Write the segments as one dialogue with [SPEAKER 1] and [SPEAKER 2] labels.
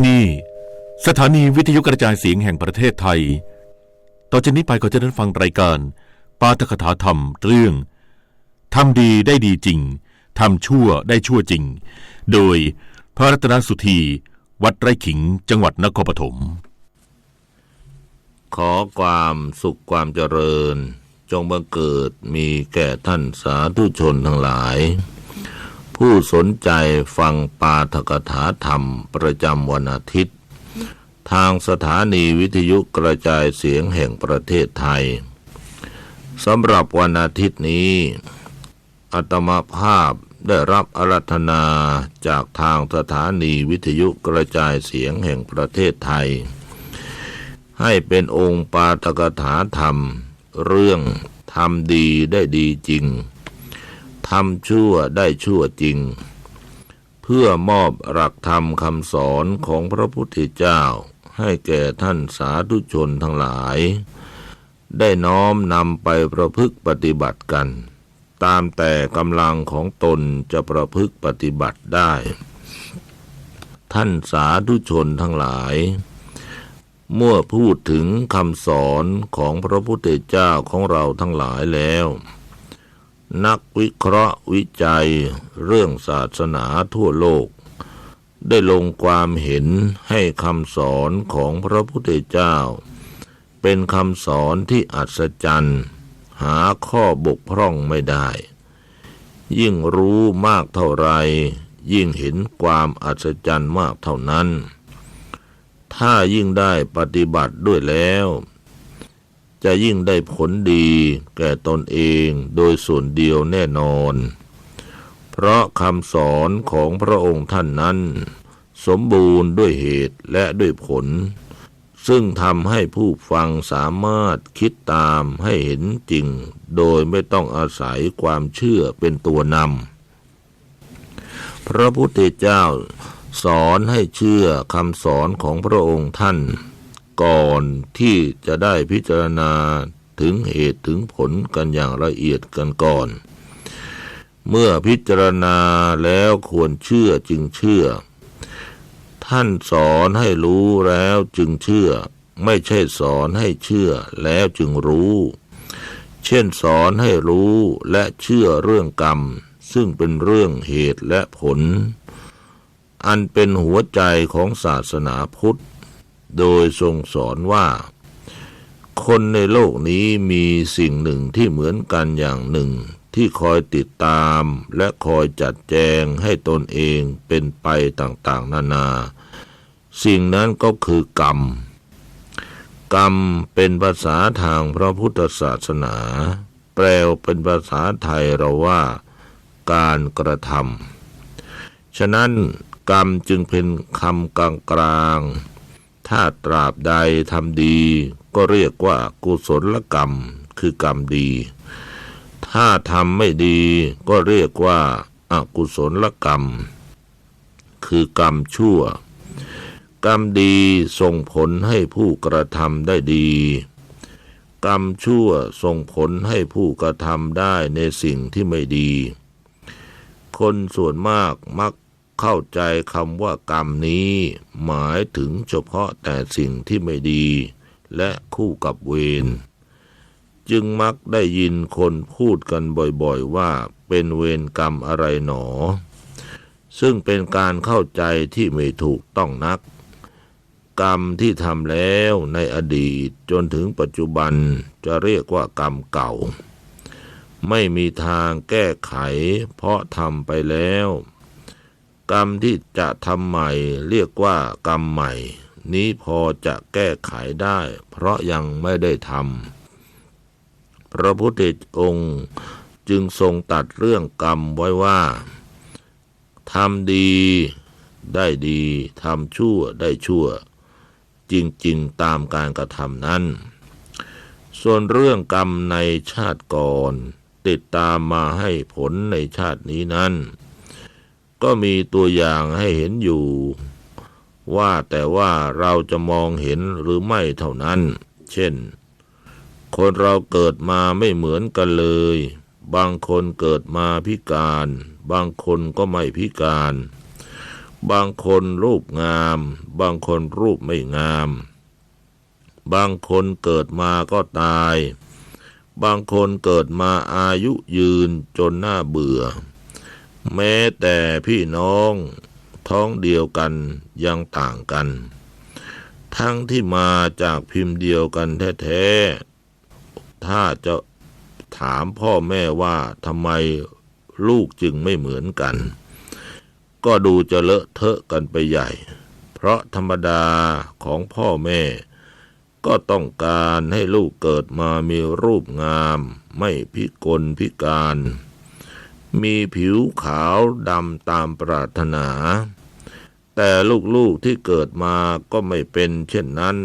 [SPEAKER 1] ที่นี่ สถานีวิทยุกระจายเสียงแห่งประเทศไทย ต่อจากนี้ไปก็จะได้ฟังรายการ ปาฐกถาธรรมเรื่องทำดีได้ดีจริง ทำชั่วได้ชั่วจริง โดยพระรัตนสุธี วัดไร่ขิงจังหวัดนครปฐม
[SPEAKER 2] ขอความสุขความเจริญ จงบังเกิดมีแก่ท่านสาธุชนทั้งหลาย ผู้สนใจฟังปาฐกถาธรรมประจำวันอาทิตย์ ทางสถานีวิทยุกระจายเสียงแห่งประเทศไทยสำหรับวันอาทิตย์นี้ อัตมาภาพได้รับอารัธนาจากทางสถานีวิทยุกระจายเสียงแห่งประเทศไทย ให้เป็นองค์ปาตกถาธรรม เรื่องทำดีได้ดีจริง ทำชั่วได้ชั่วจริง เพื่อมอบหลักธรรมคำสอนของพระพุทธเจ้า ให้แก่ท่านสาธุชนทั้งหลาย ได้น้อมนำไปประพฤกปฏิบัติกัน ตามแต่กำลังของตนจะประพฤกปฏิบัติได้ ท่านสาธุชนทั้งหลายเมื่อพูดถึงคำสอนของพระพุทธเจ้าของเราทั้งหลายแล้ว นักวิเคราะห์วิจัย เรื่องศาสนาทั่วโลก ได้ลงความเห็นให้คำสอนของพระพุทธเจ้า เป็นคำสอนที่อัศจรรย์ หาข้อบกพร่องไม่ได้ ยิ่งรู้มากเท่าไร ยิ่งเห็นความอัศจรรย์มากเท่านั้น ถ้ายิ่งได้ปฏิบัติด้วยแล้ว จะยิ่งได้ผลดีแก่ตนเองโดยส่วนเดียวแน่นอน เพราะคำสอนของพระองค์ท่านนั้น สมบูรณ์ด้วยเหตุและด้วยผล ซึ่งทำให้ผู้ฟังสามารถคิดตามให้เห็นจริง โดยไม่ต้องอาศัยความเชื่อเป็นตัวนำพระพุทธเจ้าสอนให้เชื่อคำสอนของพระองค์ท่าน ก่อนที่จะได้พิจารณาถึงเหตุถึงผลกันอย่างละเอียดกันก่อน เมื่อพิจารณาแล้วควรเชื่อจึงเชื่อ ท่านสอนให้รู้แล้วจึงเชื่อ ไม่ใช่สอนให้เชื่อแล้วจึงรู้ เช่นสอนให้รู้และเชื่อเรื่องกรรม ซึ่งเป็นเรื่องเหตุและผล อันเป็นหัวใจของศาสนาพุทธ โดยทรงสอนว่า คนในโลกนี้มีสิ่งหนึ่งที่เหมือนกันอย่างหนึ่ง ที่คอยติดตามและคอยจัดแจงให้ตนเองเป็นไปต่างๆ นานา สิ่งนั้นก็คือกรรม กรรมเป็นภาษาทางพระพุทธศาสนา แปลเป็นภาษาไทยเราว่า การกระทำฉะนั้นกรรมจึงเป็นคำกลางกลางๆ ถ้าตราบใดทำดี ก็เรียกว่ากุศลกรรมคือกรรมดี ถ้าทำไม่ดี ก็เรียกว่าอากุศลกรรม คือกรรมชั่ว กรรมดีส่งผลให้ผู้กระทำได้ดี กรรมชั่วส่งผลให้ผู้กระทำได้ในสิ่งที่ไม่ดี คนส่วนมากมัก เข้าใจคำว่ากรรมนี้ หมายถึงเฉพาะแต่สิ่งที่ไม่ดี และคู่กับเวรจึงมักได้ยินคนพูดกันบ่อยๆว่าเป็นเวรกรรมอะไรหนอ ซึ่งเป็นการเข้าใจที่ไม่ถูกต้องนัก กรรมที่ทำแล้วในอดีตจนถึงปัจจุบันจะเรียกว่ากรรมเก่า ไม่มีทางแก้ไข เพราะทำไปแล้ว กรรมที่จะทำใหม่เรียกว่ากรรมใหม่ นี้พอจะแก้ไขได้ เพราะยังไม่ได้ทำพระพุทธองค์จึงทรงตัดเรื่องกรรมไว้ว่าทำดีได้ดีทำชั่วได้ชั่ว จริงๆตามการกระทำนั้น ส่วนเรื่องกรรมในชาติก่อน ติดตามมาให้ผลในชาตินี้นั้น ก็มีตัวอย่างให้เห็นอยู่ ว่าแต่ว่าเราจะมองเห็นหรือไม่เท่านั้น เช่น คนเราเกิดมาไม่เหมือนกันเลย บางคนเกิดมาพิการ บางคนก็ไม่พิการ บางคนรูปงาม บางคนรูปไม่งาม บางคนเกิดมาก็ตาย บางคนเกิดมาอายุยืนจนน่าเบื่อ แม้แต่พี่น้องท้องเดียวกันยังต่างกัน ทั้งที่มาจากพิมพ์เดียวกันแท้ๆ ถ้าจะถามพ่อแม่ว่าทำไมลูกจึงไม่เหมือนกัน ก็ดูจะเลอะเทอะกันไปใหญ่ เพราะธรรมดาของพ่อแม่ ก็ต้องการให้ลูกเกิดมามีรูปงาม ไม่พิกลพิการ มีผิวขาวดำตามปรารถนา แต่ลูกๆที่เกิดมาก็ไม่เป็นเช่นนั้น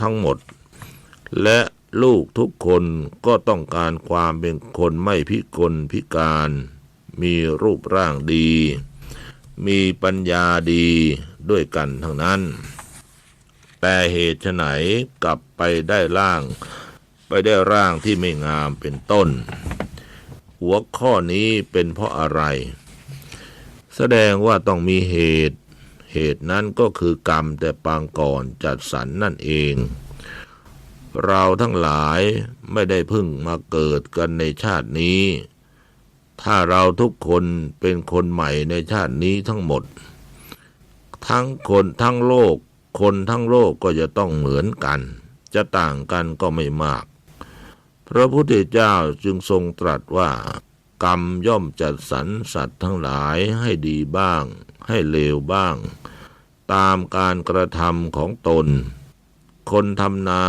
[SPEAKER 2] ทั้งหมด และลูกทุกคนก็ต้องการความเป็นคนไม่พิกลพิการ มีรูปร่างดี มีปัญญาดีด้วยกันทั้งนั้น แต่เหตุไฉนกลับไปได้ร่าง ไปได้ร่างที่ไม่งามเป็นต้น หัวข้อนี้เป็นเพราะอะไร แสดงว่าต้องมีเหตุ เหตุนั้นก็คือกรรมแต่ปางก่อนจัดสรรนั่นเอง เราทั้งหลายไม่ได้พิ่งมาเกิดกันในชาตินี้ ถ้าเราทุกคนเป็นคนใหม่ในชาตินี้ทั้งหมด ทั้งคนทั้งโลก คนทั้งโลกก็จะต้องเหมือนกัน จะต่างกันก็ไม่มาก พระพุทธเจ้าจึงทรงตรัสว่า กรรมย่อมจัดสรรสัตว์ทั้งหลายให้ดีบ้าง ให้เลวบ้าง ตามการกระทำของตน คนทำนา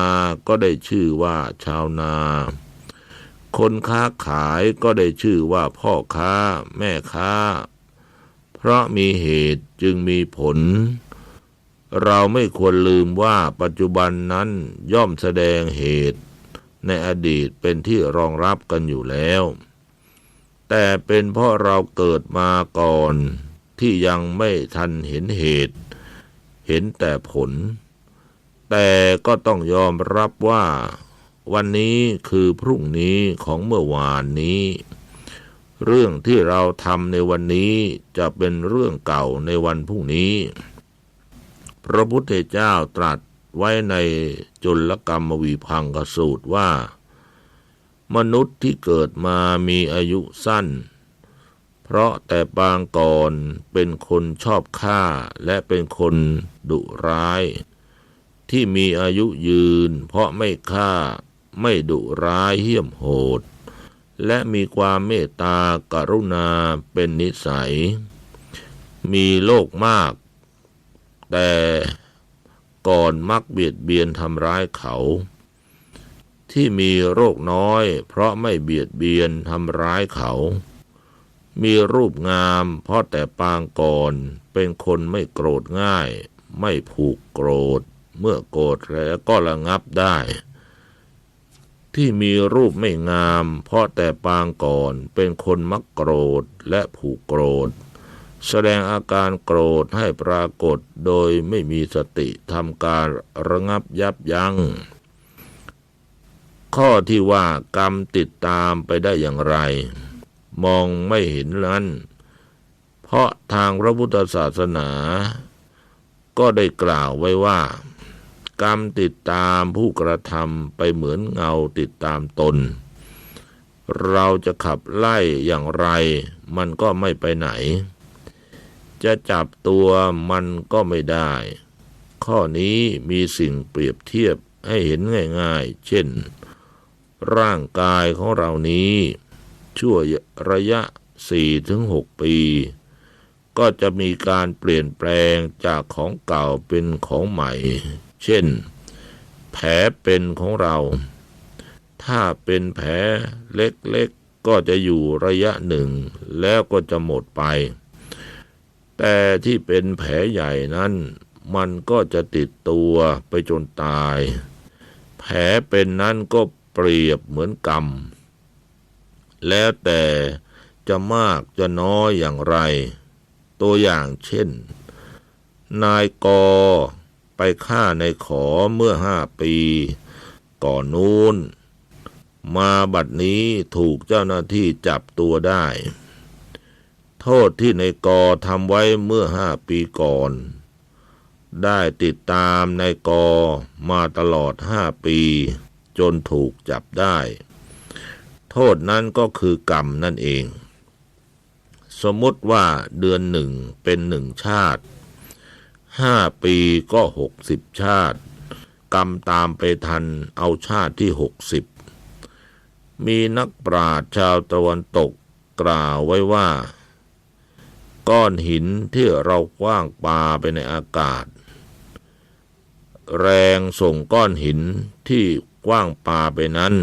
[SPEAKER 2] ก็ได้ชื่อว่าชาวนา คนค้าขายก็ได้ชื่อว่าพ่อค้า แม่ค้า เพราะมีเหตุจึงมีผลเราไม่ควรลืมว่าปัจจุบันนั้นย่อมแสดงเหตุ ในอดีตเป็นที่รองรับกันอยู่แล้ว แต่เป็นเพราะเราเกิดมาก่อนที่ยังไม่ทันเห็นเหตุ เห็นแต่ผล แต่ก็ต้องยอมรับว่า วันนี้คือพรุ่งนี้ของเมื่อวานนี้ เรื่องที่เราทำในวันนี้จะเป็นเรื่องเก่าในวันพรุ่งนี้ พระพุทธเจ้าตรัส ไว้ในจุลกรรมวีพังกสูตรว่า มนุษย์ที่เกิดมามีอายุสั้น เพราะแต่ปางก่อนเป็นคนชอบฆ่าและเป็นคนดุร้าย ที่มีอายุยืน เพราะไม่ฆ่าไม่ดุร้ายเหี้ยมโหด และมีความเมตตากรุณาเป็นนิสัย มีโลกมาก แต่ ก่อนมักเบียดเบียนทำร้ายเขา ที่มีโรคน้อย เพราะไม่เบียดเบียนทำร้ายเขา มีรูปงามเพราะแต่ปางก่อนเป็นคนไม่โกรธง่าย ไม่ผูกโกรธ เมื่อโกรธแล้วก็ระงับได้ ที่มีรูปไม่งาม เพราะแต่ปางก่อนเป็นคนมักโกรธและผูกโกรธ แสดงอาการโกรธให้ปรากฏโดยไม่มีสติทำการระงับยับยัง้งข้อที่ว่ากรรมติดตามไปได้อย่างไร มองไม่เห็นนั้น เพราะทางพระพุทธศาสนา ก็ได้กล่าวไว้ว่า กรรมติดตามผู้กระทำไปเหมือนเงาติดตามตน เราจะขับไล่อย่างไร มันก็ไม่ไปไหน จะจับตัวมันก็ไม่ได้ ข้อนี้มีสิ่งเปรียบเทียบให้เห็นง่ายๆ เช่น ร่างกายของเรานี้ ชั่วระยะ4-6ปี ก็จะมีการเปลี่ยนแปลงจากของเก่าเป็นของใหม่ เช่น แผลเป็นของเรา ถ้าเป็นแผลเล็กๆก็จะอยู่ระยะหนึ่ง แล้วก็จะหมดไป แต่ที่เป็นแผลใหญ่นั้น มันก็จะติดตัวไปจนตาย แผลเป็นนั้นก็เปรียบเหมือนกรรม แล้วแต่จะมากจะน้อยอย่างไร ตัวอย่างเช่น นายกอไปฆ่าในขอเมื่อห้าปี ก่อนนู้น มาบัดนี้ถูกเจ้าหน้าที่จับตัวได้ โทษที่ในกอทำไว้เมื่อห้าปีก่อน ได้ติดตามในกอมาตลอดห้าปี จนถูกจับได้ โทษนั้นก็คือกรรมนั่นเอง สมมติว่าเดือนหนึ่งเป็นหนึ่งชาติห้าปีก็หกสิบชาติ กรรมตามไปทันเอาชาติที่หกสิบมีนักปราชญ์ชาวตะวันตกกล่าวไว้ว่า ก้อนหินที่เราคว้างปาไปในอากาศ แรงส่งก้อนหินที่กว้างปาไปนั้น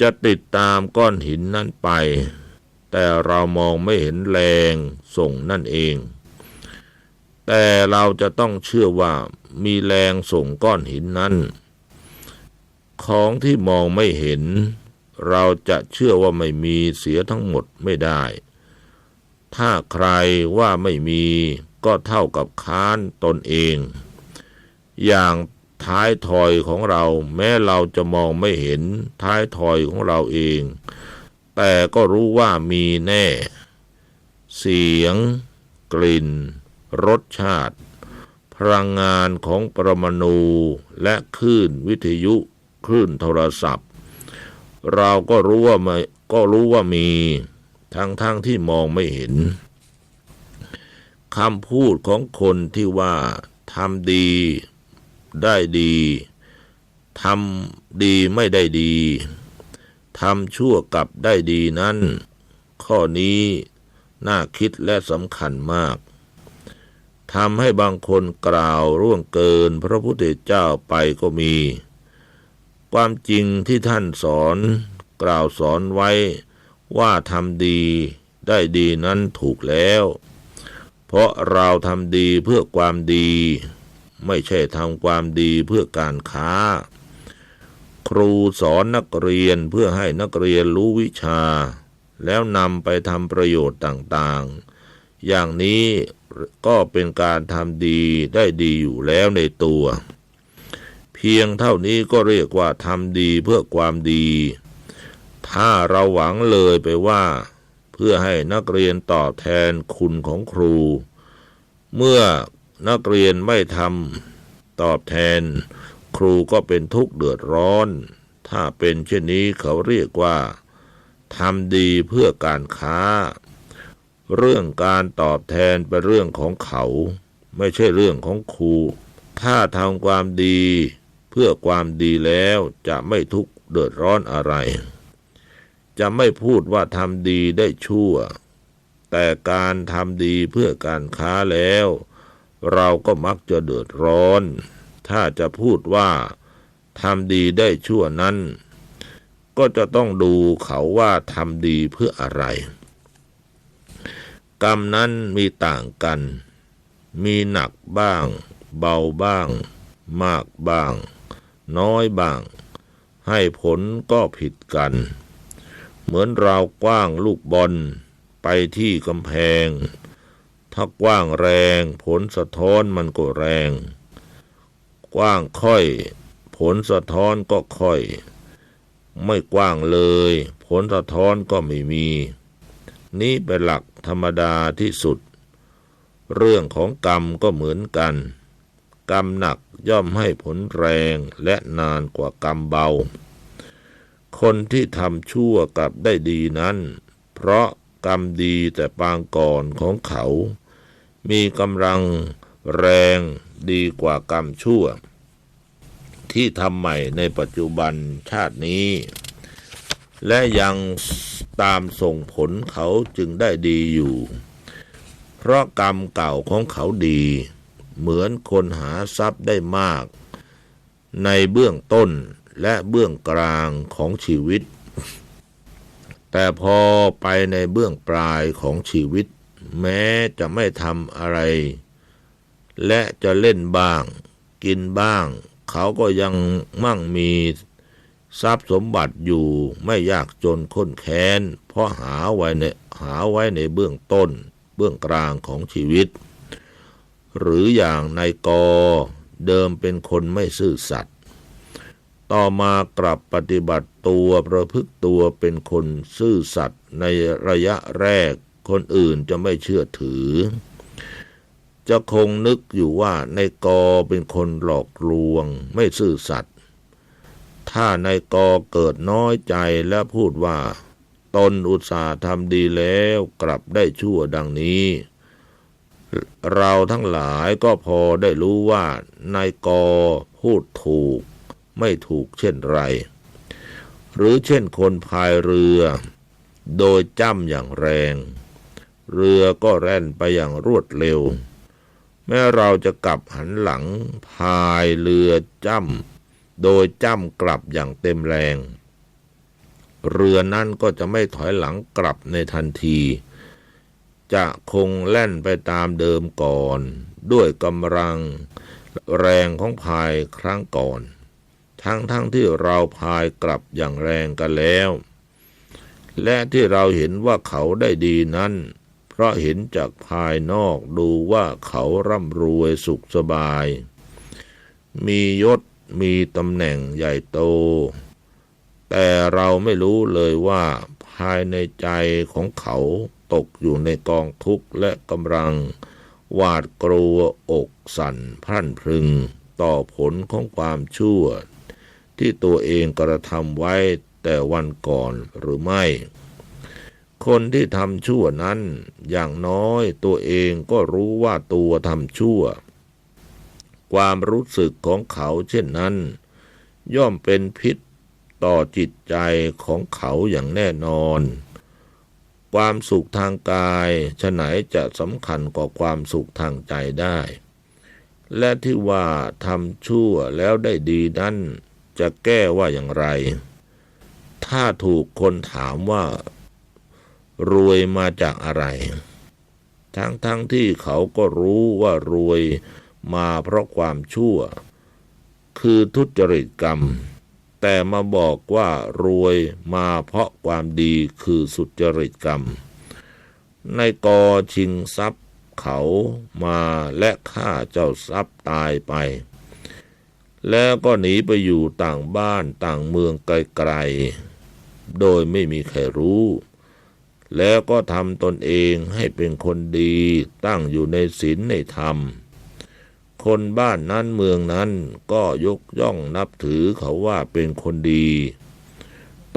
[SPEAKER 2] จะติดตามก้อนหินนั้นไป แต่เรามองไม่เห็นแรงส่งนั่นเอง แต่เราจะต้องเชื่อว่ามีแรงส่งก้อนหินนั้น ของที่มองไม่เห็น เราจะเชื่อว่าไม่มีเสียทั้งหมดไม่ได้ ถ้าใครว่าไม่มีก็เท่ากับค้านตนเอง อย่างท้ายถอยของเราแม้เราจะมองไม่เห็นท้ายถอยของเราเอง แต่ก็รู้ว่ามีแน่ เสียง กลิ่น รสชาติ พลังงานของปรมาณูและคลื่นวิทยุคลื่นโทรศัพท์ เราก็รู้ว่ามก็รู้ว่ามี ทั้งทั้งที่มองไม่เห็นคำพูดของคนที่ว่าทำดีได้ดีทำดีไม่ได้ดีทำชั่วกับได้ดีนั้น ข้อนี้น่าคิดและสำคัญมากทำให้บางคนกล่าวร่วงเกินพระพุทธเจ้าไปก็มี ความจริงที่ท่านสอนกล่าวสอนไว้ ว่าทำดีได้ดีนั้นถูกแล้ว เพราะเราทำดีเพื่อความดี ไม่ใช่ทำความดีเพื่อการค้า ครูสอนนักเรียนเพื่อให้นักเรียนรู้วิชา แล้วนำไปทำประโยชน์ต่างๆ อย่างนี้ก็เป็นการทำดีได้ดีอยู่แล้วในตัว เพียงเท่านี้ก็เรียกว่าทำดีเพื่อความดี ถ้าเราหวังเลยไปว่า เพื่อให้นักเรียนตอบแทนคุณของครู เมื่อนักเรียนไม่ทำตอบแทน ครูก็เป็นทุกข์เดือดร้อน ถ้าเป็นเช่นนี้เขาเรียกว่าทำดีเพื่อการค้า เรื่องการตอบแทนเป็นเรื่องของเขา ไม่ใช่เรื่องของครู ถ้าทำความดี เพื่อความดีแล้วจะไม่ทุกข์เดือดร้อนอะไร จะไม่พูดว่าทำดีได้ชั่ว แต่การทำดีเพื่อการค้าแล้ว เราก็มักจะเดือดร้อน ถ้าจะพูดว่าทำดีได้ชั่วนั้น ก็จะต้องดูเขาว่าทำดีเพื่ออะไร กรรมนั้นมีต่างกัน มีหนักบ้าง เบาบ้าง มากบ้าง น้อยบ้าง ให้ผลก็ผิดกัน เหมือนเรากว้างลูกบอล ไปที่กำแพง ถ้ากว้างแรง ผลสะท้อนมันก็แรง กว้างค่อย ผลสะท้อนก็ค่อย ไม่กว้างเลย ผลสะท้อนก็ไม่มี นี่เป็นหลักธรรมดาที่สุด เรื่องของกรรมก็เหมือนกัน กรรมหนักย่อมให้ผลแรงและนานกว่ากรรมเบา คนที่ทำชั่วกลับได้ดีนั้น เพราะกรรมดีแต่ปางก่อนของเขา มีกำลังแรงดีกว่ากรรมชั่ว ที่ทำใหม่ในปัจจุบันชาตินี้ และยังตามส่งผลเขาจึงได้ดีอยู่ เพราะกรรมเก่าของเขาดี เหมือนคนหาทรัพย์ได้มาก ในเบื้องต้น และเบื้องกลางของชีวิต แต่พอไปในเบื้องปลายของชีวิต แม้จะไม่ทำอะไร และจะเล่นบ้าง กินบ้าง เขาก็ยังมั่งมีทรัพย์สมบัติอยู่ไม่ยากจนข้นแค้น เพราะหาไว้ในหาไว้ในเบื้องต้น เบื้องกลางของชีวิต หรืออย่างนายกเดิมเป็นคนไม่ซื่อสัตย์ ต่อมากลับปฏิบัติตัวประพฤติตัวเป็นคนซื่อสัตย์ในระยะแรก คนอื่นจะไม่เชื่อถือ จะคงนึกอยู่ว่าในกอเป็นคนหลอกลวง ไม่ซื่อสัตย์ถ้าในกอเกิดน้อยใจและพูดว่า ตนอุตส่าห์ทำดีแล้วกลับได้ชั่วดังนี้ เราทั้งหลายก็พอได้รู้ว่านายกอพูดถูก ไม่ถูกเช่นไร หรือเช่นคนพายเรือ โดยจ้ำอย่างแรง เรือก็แล่นไปอย่างรวดเร็ว แม้เราจะกลับหันหลังพายเรือจ้ำโดยจ้ำกลับอย่างเต็มแรง เรือนั้นก็จะไม่ถอยหลังกลับในทันที จะคงแล่นไปตามเดิมก่อน ด้วยกำลังแรงของพายครั้งก่อน ทั้งทั้งที่เราพายกลับอย่างแรงกันแล้ว และที่เราเห็นว่าเขาได้ดีนั้น เพราะเห็นจากภายนอกดูว่าเขาร่ำรวยสุขสบาย มียศมีตำแหน่งใหญ่โต แต่เราไม่รู้เลยว่า ภายในใจของเขาตกอยู่ในกองทุกข์และกำลัง หวาดกลัวอกสั่นพรั่นพรึง ต่อผลของความชั่ว ที่ตัวเองกระทำไว้แต่วันก่อนหรือไม่ คนที่ทำชั่วนั้น อย่างน้อยตัวเองก็รู้ว่าตัวทำชั่ว ความรู้สึกของเขาเช่นนั้น ย่อมเป็นพิษต่อจิตใจของเขาอย่างแน่นอน ความสุขทางกายฉะไหนจะสำคัญกว่าความสุขทางใจได้ และที่ว่าทำชั่วแล้วได้ดีนั้น จะแก้ว่าอย่างไร ถ้าถูกคนถามว่ารวยมาจากอะไร ทั้งทั้งที่เขาก็รู้ว่ารวยมาเพราะความชั่ว คือทุจริตกรรม แต่มาบอกว่ารวยมาเพราะความดีคือสุจริตกรรม ในกอชิงทรัพย์เขามาและฆ่าเจ้าทรัพย์ตายไป แล้วก็หนีไปอยู่ต่างบ้านต่างเมืองไกลๆ โดยไม่มีใครรู้ แล้วก็ทำตนเองให้เป็นคนดีตั้งอยู่ในศีลในธรรม คนบ้านนั้นเมืองนั้นก็ยกย่องนับถือเขาว่าเป็นคนดี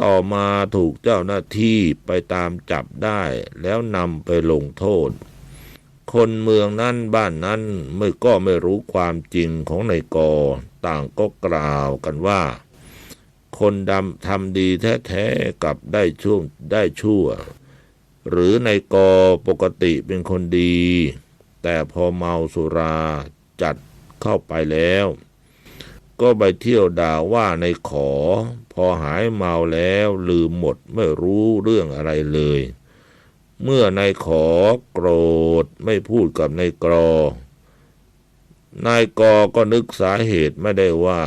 [SPEAKER 2] ต่อมาถูกเจ้าหน้าที่ไปตามจับได้แล้วนำไปลงโทษ คนเมืองนั้นบ้านนั้นไม่ก็ไม่รู้ความจริงของนายกอต่างก็กล่าวกันว่า คนดำทำดีแท้ๆกับได้ช่วงได้ชั่ว หรือนายกอปกติเป็นคนดี แต่พอเมาสุราจัดเข้าไปแล้ว ก็ไปเที่ยวด่าว่าในขอ พอหายเมาแล้วลืมหมดไม่รู้เรื่องอะไรเลย เมื่อนายขอโกรธไม่พูดกับนายกรนายกอก็นึกสาเหตุไม่ได้ว่า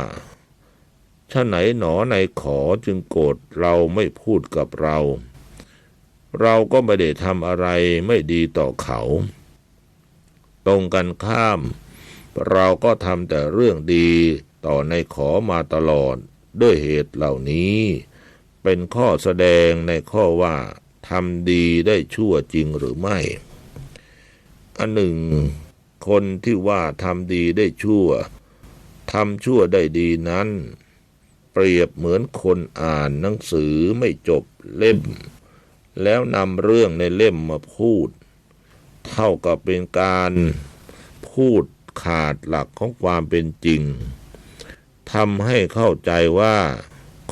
[SPEAKER 2] ถ้าไหนหนอนายขอจึงโกรธเราไม่พูดกับเรา เราก็ไม่ได้ทำอะไรไม่ดีต่อเขา ตรงกันข้าม เราก็ทำแต่เรื่องดีต่อในขอมาตลอดด้วยเหตุเหล่านี้ เป็นข้อแสดงในข้อว่า ทำดีได้ชั่วจริงหรือไม่ อันหนึ่ง คนที่ว่าทำดีได้ชั่วทำชั่วได้ดีนั้น เปรียบเหมือนคนอ่านหนังสือไม่จบเล่ม แล้วนำเรื่องในเล่มมาพูด เท่ากับเป็นการพูดขาดหลักของความเป็นจริงทำให้เข้าใจว่า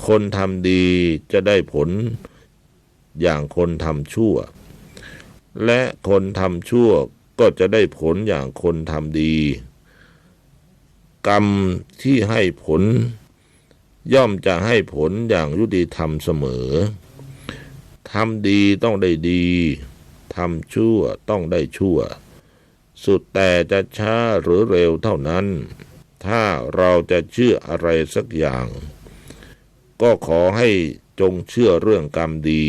[SPEAKER 2] คนทำดีจะได้ผล อย่างคนทำชั่ว และคนทำชั่วก็จะได้ผลอย่างคนทำดี กรรมที่ให้ผล ย่อมจะให้ผลอย่างยุติธรรมเสมอทำดีต้องได้ดีทำชั่วต้องได้ชั่ว สุดแต่จะช้าหรือเร็วเท่านั้น ถ้าเราจะเชื่ออะไรสักอย่าง ก็ขอให้จงเชื่อเรื่องกรรมดี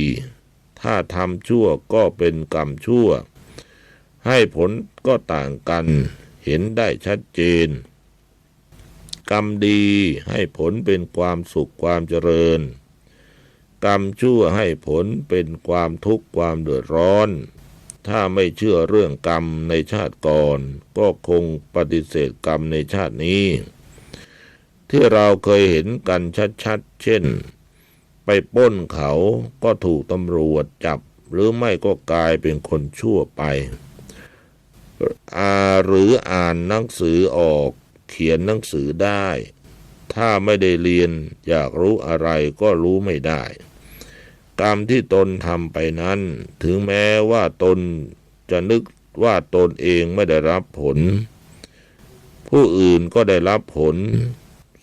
[SPEAKER 2] ถ้าทำชั่วก็เป็นกรรมชั่ว ให้ผลก็ต่างกัน เห็นได้ชัดเจน กรรมดีให้ผลเป็นความสุขความเจริญ กรรมชั่วให้ผลเป็นความทุกข์ความเดือดร้อน ถ้าไม่เชื่อเรื่องกรรมในชาติก่อน ก็คงปฏิเสธกรรมในชาตินี้ ที่เราเคยเห็นกันชัดๆ เช่น ไปป้นเขาก็ถูกตำรวจจับ หรือไม่ก็กลายเป็นคนชั่วไปอาหรืออ่านหนังสือออก เขียนหนังสือได้ ถ้าไม่ได้เรียนอยากรู้อะไรก็รู้ไม่ได้ กรรมที่ตนทำไปนั้น ถึงแม้ว่าตนจะนึกว่าตนเองไม่ได้รับผล ผู้อื่นก็ได้รับผล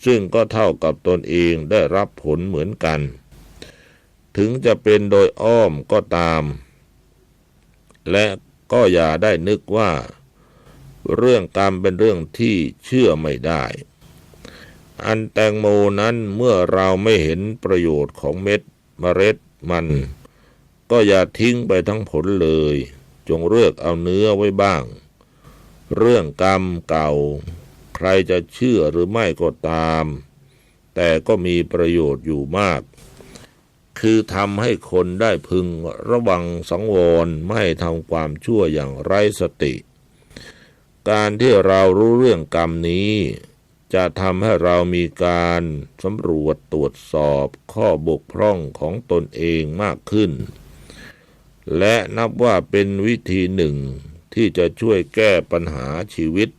[SPEAKER 2] ซึ่งก็เท่ากับตนเองได้รับผลเหมือนกัน ถึงจะเป็นโดยอ้อมก็ตาม และก็อย่าได้นึกว่า เรื่องกรรมเป็นเรื่องที่เชื่อไม่ได้ อันแตงโมนั้นเมื่อเราไม่เห็นประโยชน์ของเม็ดเมล็ดมัน ก็อย่าทิ้งไปทั้งผลเลย จงเลือกเอาเนื้อไว้บ้าง เรื่องกรรมเก่า ใครจะเชื่อหรือไม่ก็ตาม แต่ก็มีประโยชน์อยู่มาก คือทำให้คนได้พึงระวังสังวรไม่ทำความชั่วอย่างไร้สติ การที่เรารู้เรื่องกรรมนี้ จะทำให้เรามีการสำรวจตรวจสอบข้อบกพร่องของตนเองมากขึ้น และนับว่าเป็นวิธีหนึ่งที่จะช่วยแก้ปัญหาชีวิต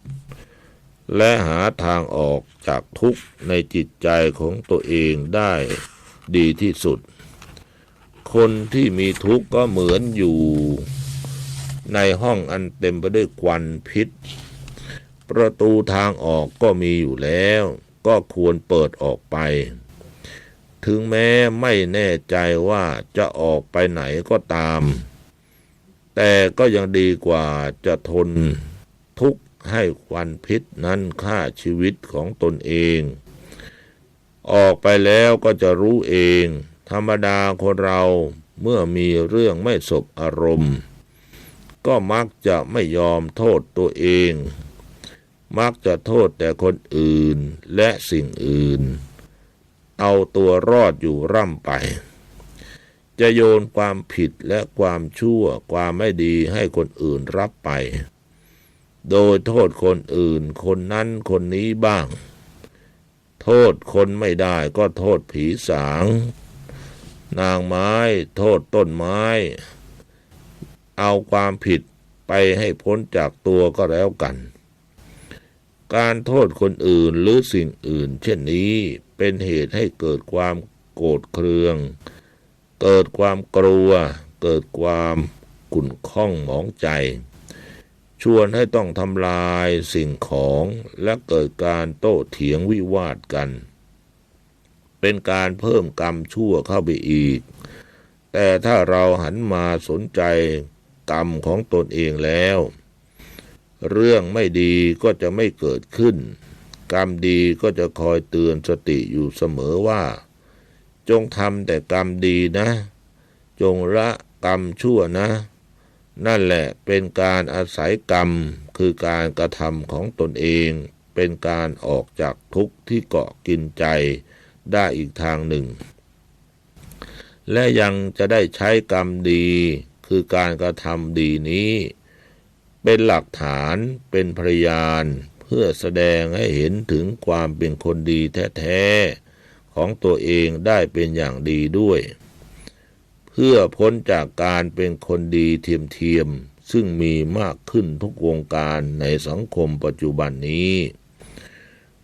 [SPEAKER 2] และหาทางออกจากทุกข์ในจิตใจของตัวเองได้ดีที่สุด คนที่มีทุกข์ก็เหมือนอยู่ในห้องอันเต็มไปด้วยควันพิษ ประตูทางออกก็มีอยู่แล้ว ก็ควรเปิดออกไป ถึงแม้ไม่แน่ใจว่าจะออกไปไหนก็ตาม แต่ก็ยังดีกว่าจะทนทุกข์ให้ควันพิษนั้นฆ่าชีวิตของตนเอง ออกไปแล้วก็จะรู้เอง ธรรมดาคนเราเมื่อมีเรื่องไม่สบอารมณ์ ก็มักจะไม่ยอมโทษตัวเอง มักจะโทษแต่คนอื่นและสิ่งอื่น เอาตัวรอดอยู่ร่ำไป จะโยนความผิดและความชั่วความไม่ดีให้คนอื่นรับไป โดยโทษคนอื่นคนนั้นคนนี้บ้าง โทษคนไม่ได้ก็โทษผีสาง นางไม้ โทษต้นไม้ เอาความผิดไปให้พ้นจากตัวก็แล้วกัน การโทษคนอื่นหรือสิ่งอื่น เช่นนี้เป็นเหตุให้เกิดความโกรธเคือง เกิดความกลัว เกิดความขุ่นข้องหมองใจ ชวนให้ต้องทำลายสิ่งของและเกิดการโต้เถียงวิวาทกัน เป็นการเพิ่มกรรมชั่วเข้าไปอีก แต่ถ้าเราหันมาสนใจกรรมของตนเองแล้ว เรื่องไม่ดีก็จะไม่เกิดขึ้น กรรมดีก็จะคอยเตือนสติอยู่เสมอว่า จงทำแต่กรรมดีนะ จงละกรรมชั่วนะ นั่นแหละเป็นการอาศัยกรรมคือการกระทำของตนเอง เป็นการออกจากทุกข์ที่เกาะกินใจ ได้อีกทางหนึ่ง และยังจะได้ใช้กรรมดีคือการกระทำดีนี้ เป็นหลักฐานเป็นพยานเพื่อแสดงให้เห็นถึงความเป็นคนดีแท้ๆของตัวเองได้เป็นอย่างดีด้วย เพื่อพ้นจากการเป็นคนดีเทียมๆซึ่งมีมากขึ้นทุกวงการในสังคมปัจจุบันนี้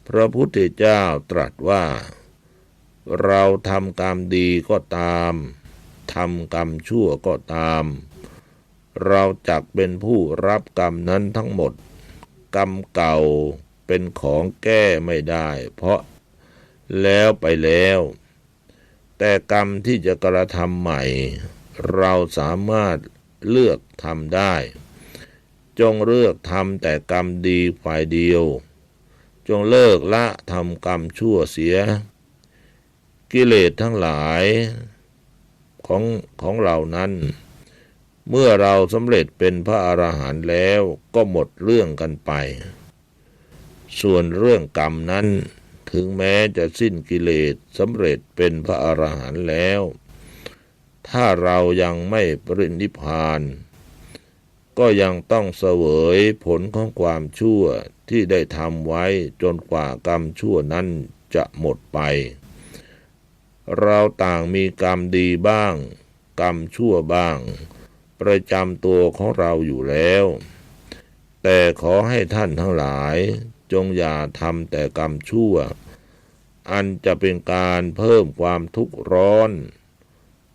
[SPEAKER 2] พระพุทธเจ้าตรัสว่า เราทำกรรมดีก็ตามทำกรรมชั่วก็ตาม เราจักเป็นผู้รับกรรมนั้นทั้งหมด กรรมเก่าเป็นของแก้ไม่ได้ เพราะแล้วไปแล้ว แต่กรรมที่จะกระทำใหม่ เราสามารถเลือกทำได้ จงเลือกทำแต่กรรมดีฝ่ายเดียว จงเลิกละทำกรรมชั่วเสีย กิเลสทั้งหลายของของเรานั้น เมื่อเราสำเร็จเป็นพระอรหันต์แล้วก็หมดเรื่องกันไป ส่วนเรื่องกรรมนั้นถึงแม้จะสิ้นกิเลสสำเร็จเป็นพระอรหันต์แล้ว ถ้าเรายังไม่ปรินิพาน ก็ยังต้องเสวยผลของความชั่วที่ได้ทำไว้จนกว่ากรรมชั่วนั้นจะหมดไป เราต่างมีกรรมดีบ้าง กรรมชั่วบ้าง ประจำตัวของเราอยู่แล้ว แต่ขอให้ท่านทั้งหลาย จงอย่าทำแต่กรรมชั่ว อันจะเป็นการเพิ่มความทุกข์ร้อน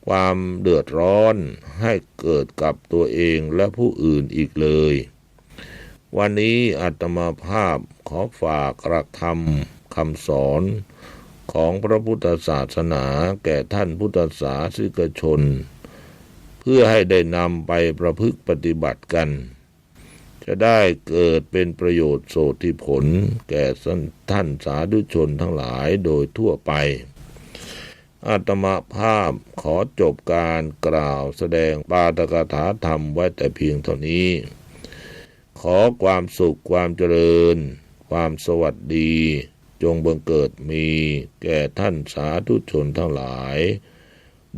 [SPEAKER 2] ความเดือดร้อนให้เกิดกับตัวเองและผู้อื่นอีกเลย วันนี้อาตมาภาพขอฝากกระทำคำสอน ของพระพุทธศาสนาแก่ท่านพุทธศาสนิกชน เพื่อให้ได้นำไปประพฤติปฏิบัติกัน จะได้เกิดเป็นประโยชน์โสติผล แก่ท่านสาธุชนทั้งหลายโดยทั่วไป อาตมาภาพขอจบการกล่าวแสดงปาตกถาธรรมไว้แต่เพียงเท่านี้ ขอความสุขความเจริญ ความสวัสดี จงบังเกิดมีแก่ท่านสาธุชนทั้งหลาย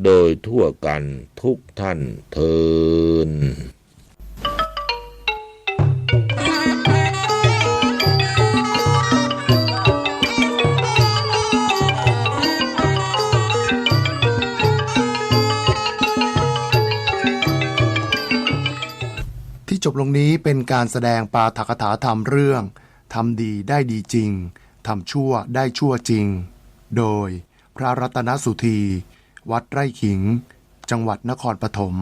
[SPEAKER 2] โดยทั่วกันทุกท่านเทิน
[SPEAKER 3] ที่จบลงนี้เป็นการแสดงปาฐกถาธรรมเรื่อง ทำดีได้ดีจริง ทำชั่วได้ชั่วจริง โดยพระรัตนสุธี วัดไร่ขิง จังหวัดนครปฐม